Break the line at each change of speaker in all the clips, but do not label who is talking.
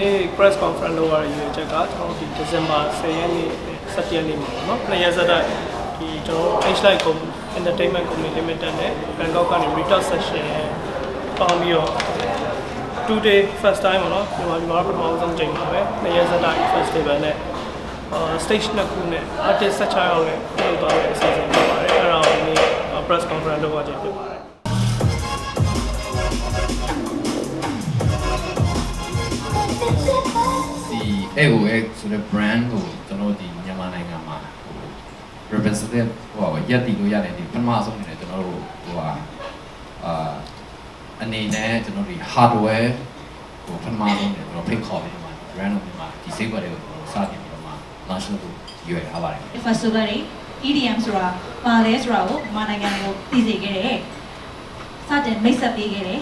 နေ့ press conference လုပ်ရတဲ့ရည်ရွယ်ချက်ကကျွန်တော်တို့ဒီ December 10ရက်နေ့17ရက်နေ့မှာပေါ့နော်နှစ်ရက်ဆက်တိုက်ဒီကျွန်တော်တို့ H Light Company Entertainment Company Limited နဲ့ Bangkok ကနေ retail section ပေါင်းပြီးတော့ two day first time ပေါ့နော်ဒီမှာဒီမှာပထမဆုံးချိန်ပါပဲနှစ်ရက်ဆက်တိုက် festival နဲ့အာ stage နှစ်ခုနဲ့ artist 16ယောက်နဲ့ပြုလုပ်သွားတဲ့အစီအစဉ်ဖြစ်ပါတယ်အဲ့ဒါကိုဒီနေ့ press conference လုပ်ရခြင်းဖြစ်ပါတယ်
အဲ့ကိုအဲ့ဆိုတဲ့ brand ကိုကျွန်တော်ဒီမြန်မာနိုင်ငံမှာဟို representative ဟိုပါရက်တည်လို့ရတယ်ဒီပထမဆုံးနေတယ်ကျွန်တော်တို့ဟိုဟာအာအနေနဲ့ကျွန်တော်ဒီ hardware ဟိုပထမဆုံးနေကျွန်တော်ဖိတ်ခေါ်ပြီးတော့ brand ကိုမြန်မာဒီစိတ်ပေါ်တွေကိုကျွန်တော်စတင်ပြီးတော့မှ launch လုပ်ဖို့ရွေးထားပါတယ်
festival တွေ EDM ဆိုတာပါလဲဆိုတာကိုမြန်မာနိုင်ငံကိုသိစေခဲ့တယ်စတင်မိတ်ဆက်ပေးခဲ့တယ်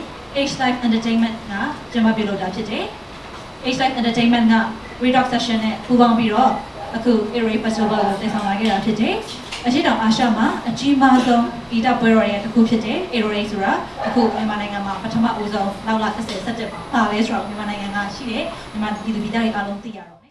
H Life Entertainment ကကျွန်မပြုလုပ်တာဖြစ်တယ် H Life Entertainment က Redox Session နဲ့ပူးပေါင်းပြီးတော့အခု Array Festival ကိုတည်ဆောင်လာခဲ့တာဖြစ်တယ်အရှိတောင်အာရှမှာအကြီးမားဆုံးဂီတပွဲတော်ရဲ့တစ်ခုဖြစ်တယ် Array ဆိုတာအခုမြန်မာနိုင်ငံမှာပထမဦးဆုံးနောက်လာ30 17ပါလဲဆိုတော့မြန်မာနိုင်ငံကရှိတယ်မြန်မာပြည်သူပြည်သားတွေအားလုံးသိရတော့